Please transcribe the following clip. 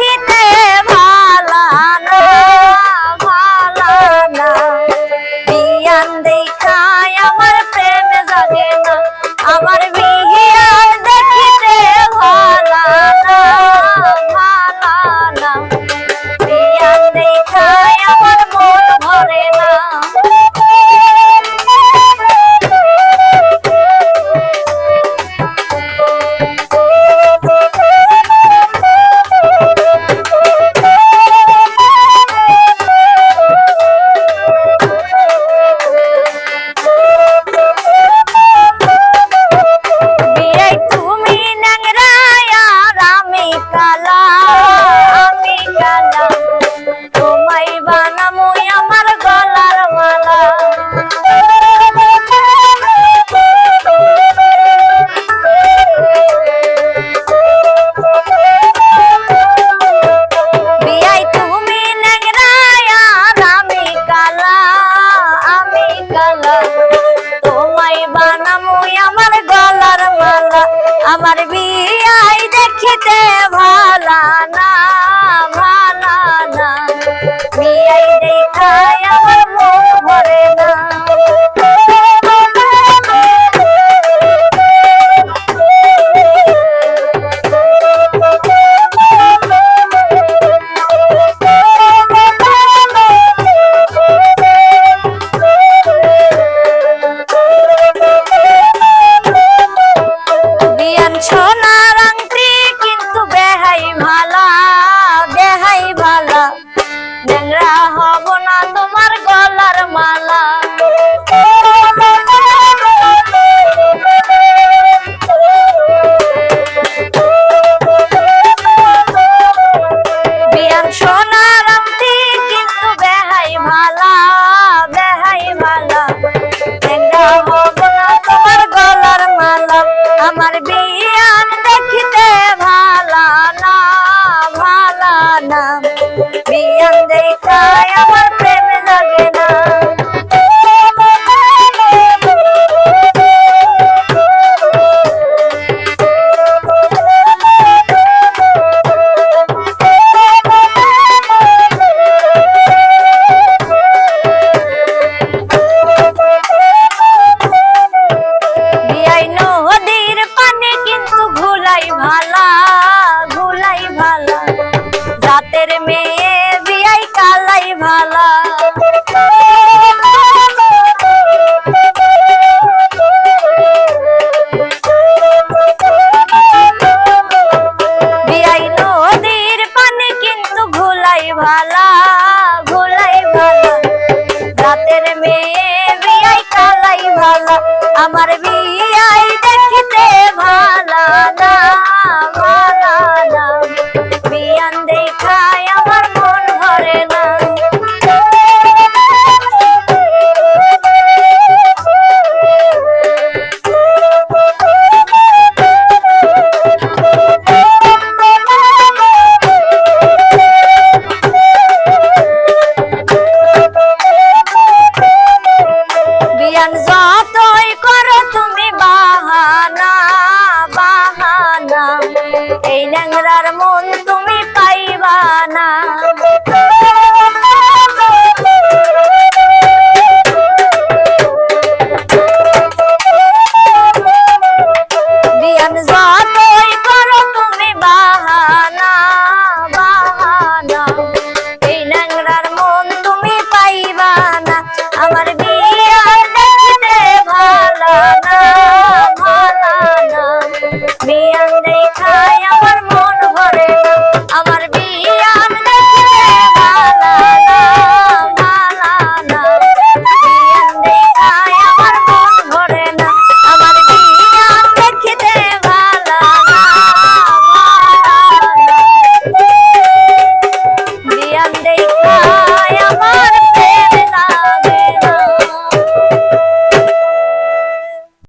gente. আমার বিয়াই দেখিতে ভালা না ভালা না। বিয়াই দেখায় আমার মন ভরে না। wanna be a नजर में